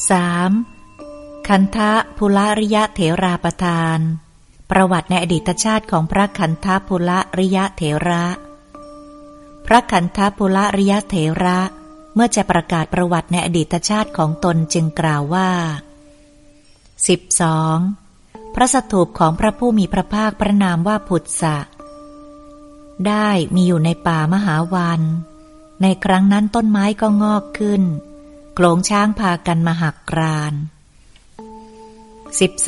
3. คันทะภูลริยะเถราประทาน ประวัติในอดีตชาติของพระคันทะภูลริยะเถระ พระคันทะภูลริยะเถระ เมื่อจะประกาศประวัติในอดีตชาติของตนจึงกล่าวว่า 12. พระสถูปของพระผู้มีพระภาคพระนามว่าพุทธะได้มีอยู่ในป่ามหาวัน ในครั้งนั้นต้นไม้ก็งอกขึ้น โขลงช้างพากันมาหักกราน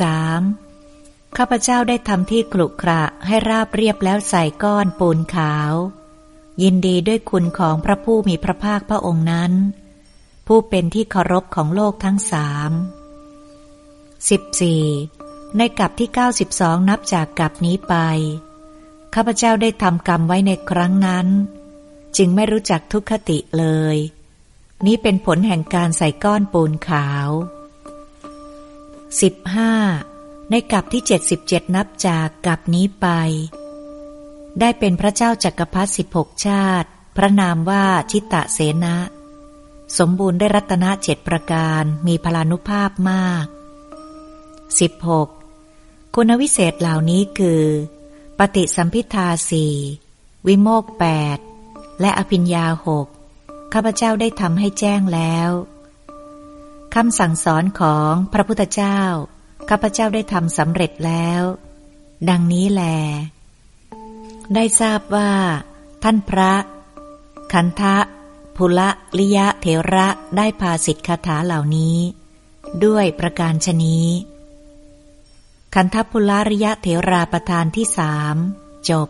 13. ข้าพเจ้าได้ทำที่กลุกระให้ราบเรียบแล้วใส่ก้อนปูนขาว ยินดีด้วยคุณของพระผู้มีพระภาคพระองค์นั้น ผู้เป็นที่เคารพของโลกทั้งสาม 14. ในกับที่ 92 นับจากกับนี้ไป ข้าพเจ้าได้ทำกรรมไว้ในครั้งนั้น จึงไม่รู้จักทุกขติเลย นี้เป็นผลแห่งการใส่ก้อนปูนขาว 15. ในกับที่ 77 นับจากกับนี้ไป ได้เป็นพระเจ้าจักรพรรดิ16 ชาติ พระนามว่าชิตะเสนะ สมบูรณ์ได้รัตนเจ็ดประการมีพลานุภาพมาก 16. คุณวิเศษเหล่านี้คือ ปฏิสัมพิทาสี่วิโมกแปดและอภิญญาหก ข้าพเจ้าได้ทำให้แจ้งแล้วคำสั่งสอนของพระพุทธเจ้า ข้าพเจ้าได้ทำสำเร็จแล้ว ดังนี้แล ได้ทราบว่า ท่านพระคันทะภูละลิยะเถระได้พาสิทธคาถาเหล่านี้ ด้วยประการชนี้คันทพุลาริยะเถราประธานที่สามจบ